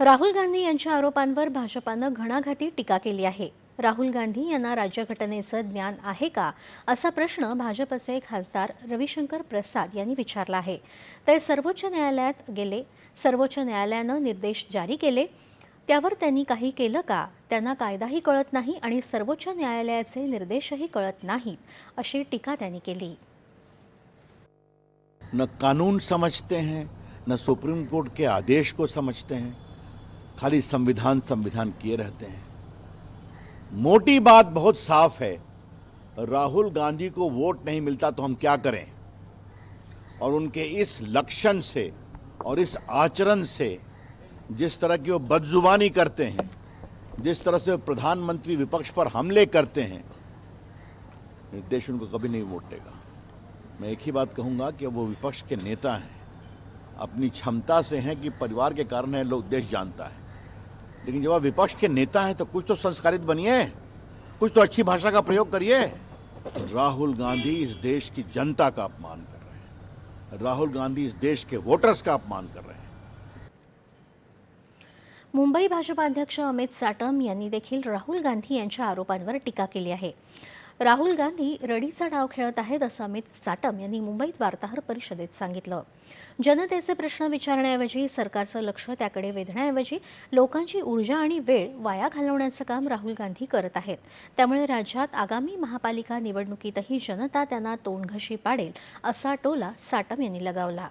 राहुल गांधी यांच्या आरोपांवर भाजपानं घणाघाती टीका केली आहे. राहुल गांधी यांना राज्यघटनेचं ज्ञान आहे का? असा प्रश्न भाजपचे खासदार रविशंकर प्रसाद यांनी विचारला आहे. ते सर्वोच्च न्यायालयात गेले. सर्वोच्च न्यायालयानं निर्देश जारी केले. त्यावर त्यांनी काही केलं का? त्यांना कायदाही कळत नाही आणि सर्वोच्च न्यायालयाचे निर्देशही कळत नाहीत अशी टीका त्यांनी केली. न कानून समजते हैं न सुप्रीम कोर्ट के आदेश को समझते हैं. खाली संविधान संविधान किए रहते हैं। मोटी बात बहुत साफ़ है। राहुल गांधी को वोट नहीं मिलता तो हम क्या करें? और उनके इस लक्षण से और इस आचरण से जिस तरह की वो बदजुबानी करते हैं, जिस तरह से प्रधानमंत्री विपक्ष पर हमले करते हैं देश उनको कभी नहीं वोट देगा। मैं एक ही बात कहूँगा कि वो विपक्ष के नेता हैं। अपनी क्षमता से हैं कि परिवार के कारण है, लोग देश जानता है। लेकिन जब आप विपक्ष के नेता हैं तो कुछ तो संस्कारित बनिए। कुछ तो अच्छी भाषा का प्रयोग करिए। राहुल गांधी इस देश की जनता का अपमान कर रहे हैं। राहुल गांधी इस देश के वोटर्स का अपमान कर रहे हैं। मुंबई भाजपा अध्यक्ष अमित साटम यांनी देखील राहुल गांधी यांच्या आरोपांवर टीका केली आहे. राहुल गांधी रडीचा डाव खेळत आहेत असं अमित साटम यांनी मुंबईत वार्ताहर परिषदेत सांगितलं. जनतेचे प्रश्न विचारण्याऐवजी सरकारचं लक्ष त्याकडे वेधण्याऐवजी लोकांची ऊर्जा आणि वेळ वाया घालवण्याचं काम राहुल गांधी करत आहेत. त्यामुळे राज्यात आगामी महापालिका निवडणुकीतही जनता त्यांना तोंडघशी पाडेल असा टोला साटम यांनी लगावला.